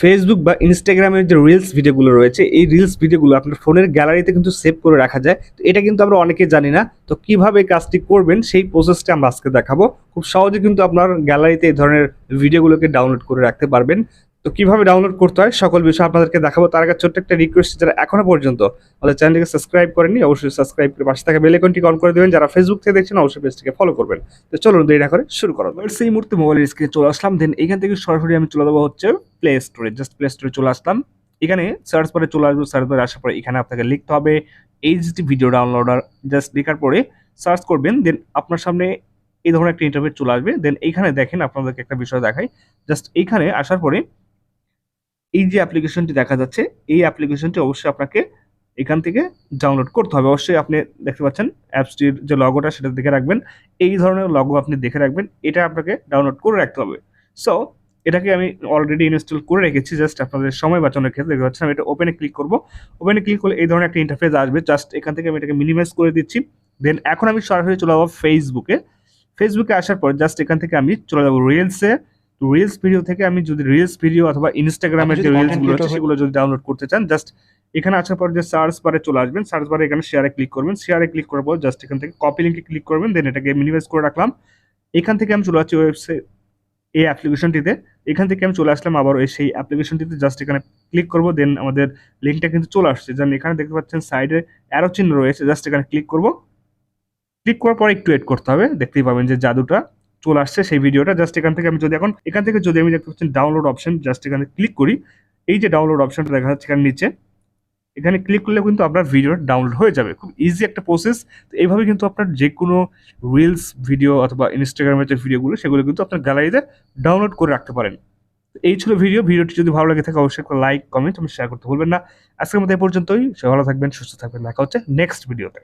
Facebook বা ইনস্টাগ্রামের যে রিলস ভিডিওগুলো রয়েছে, এই রিলস ভিডিওগুলো আপনার ফোনের গ্যালারিতে কিন্তু সেভ করে রাখা যায়। তো এটা কিন্তু আমরা অনেকে জানি না। তো কীভাবে এই কাজটি করবেন, সেই প্রসেসটা আমরা আজকে দেখাবো। খুব সহজে কিন্তু আপনার গ্যালারিতে এই ধরনের ভিডিওগুলোকে ডাউনলোড করে রাখতে পারবেন। তো কীভাবে ডাউনলোড করতে হয় সকল বিষয় আপনাদেরকে দেখাবো। তার আগে ছোট্ট একটা রিকোয়েস্ট যারা এখনও পর্যন্ত আমাদের চ্যানেলটিকে সাবস্ক্রাইব করেননি, অবশ্যই সাবস্ক্রাইব করে পাশে থাকা বেল আইকনটি অন করে দেবেন। যারা ফেসবুক থেকে দেখছেন, অবশ্যই পেজটিকে ফলো করবেন। তো চলুন দেরি না করে শুরু করা। সেই মুহূর্তে মোবাইলের স্ক্রিনে চলে আসলাম। দেন এখান থেকে সরাসরি আমি চলে যাব হচ্ছে প্লে স্টোরে জাস্ট প্লে স্টোরে চলে আসলাম। এখানে সার্চ করে চলে আসব। সার্চ করে আসার পরে এখানে আপনাকে লিখতে হবে এইচডি ভিডিও ডাউনলোডার জাস্ট লেখার পরে সার্চ করবেন। দেন আপনার সামনে এই ধরনের একটা ইন্টারভিউ চলে আসবে। দেন এইখানে দেখেন আপনাদেরকে একটা বিষয় দেখাই। জাস্ট এইখানে আসার পরে এই যে অ্যাপ্লিকেশনটি দেখা যাচ্ছে, এই অ্যাপ্লিকেশনটি অবশ্যই আপনাকে এখান থেকে ডাউনলোড করতে হবে। অবশ্যই আপনি দেখতে পাচ্ছেন অ্যাপসটির যে লগোটা সেটা দেখে রাখবেন। এই ধরনের লগো আপনি দেখে রাখবেন, এটা আপনাকে ডাউনলোড করে রাখতে হবে। সো এটাকে আমি অলরেডি ইনস্টল করে রেখেছি জাস্ট আপনাদের সময় বাঁচানোর ক্ষেত্রে। দেখতে পাচ্ছেন, আমি এটা ওপেনে ক্লিক করব। ওপেনে ক্লিক করলে এই ধরনের একটা ইন্টারফেস আসবে। জাস্ট এখান থেকে আমি এটাকে মিনিমাইজ করে দিচ্ছি। দেন এখন আমি সরাসরি চলে যাব ফেসবুকে ফেসবুকে আসার পর জাস্ট এখান থেকে আমি চলে যাব রিলসে রিলস ভিডিও থেকে আমি যদি রিলস ভিডিও অথবা ইনস্টাগ্রামের যে যদি রিলসগুলো আছে সেগুলো যদি ডাউনলোড করতে চান জাস্ট এখানে আসার পর যে সার্চ বারে চলে আসবেন সার্চ বারে এখানে শেয়ারে ক্লিক করবেন। শেয়ারে ক্লিক করার পর জাস্ট এখান থেকে কপি লিঙ্কে ক্লিক করবেন দেন এটাকে মিনিমাইজ করে রাখলাম। এখান থেকে আমি চলে যাচ্ছি ওয়েবসাইট এই অ্যাপ্লিকেশনটিতে এখান থেকে আমি চলে আসলাম আবার সেই অ্যাপ্লিকেশনটিতে জাস্ট এখানে ক্লিক করব দেন আমাদের লিঙ্কটা কিন্তু চলে আসছে। যেন এখানে দেখতে পাচ্ছেন সাইডে অ্যারো চিহ্ন রয়েছে জাস্ট এখানে ক্লিক করব। ক্লিক করার পর একটু ওয়েট করতে হবে। দেখতেই পাবেন যে জাদুটা চলে আসছে, সেই ভিডিওটা জাস্ট এখান থেকে আমি যদি এখন, এখান থেকে যদি আমি দেখতে পাচ্ছি ডাউনলোড অপশন জাস্ট এখানে ক্লিক করি, এই যে ডাউনলোড অপশনটা দেখা যাচ্ছে এখানে নিচে, এখানে ক্লিক করলে কিন্তু আপনার ভিডিওটা ডাউনলোড হয়ে যাবে। খুব ইজি একটা প্রসেস তো এইভাবে কিন্তু আপনার যে কোনো রিলস ভিডিও অথবা ইনস্টাগ্রামের যে ভিডিওগুলো সেগুলো কিন্তু আপনার গ্যালারিতে ডাউনলোড করে রাখতে পারেন। এই ছিল ভিডিও ভিডিওটি যদি ভালো লাগে থাকে, অবশ্যই একটা লাইক কমেন্ট এবং শেয়ার করতে ভুলবেন না। আজকের মধ্যে পর্যন্তই। সে ভালো থাকবেন, সুস্থ থাকবেন। দেখা হচ্ছে নেক্সট ভিডিওতে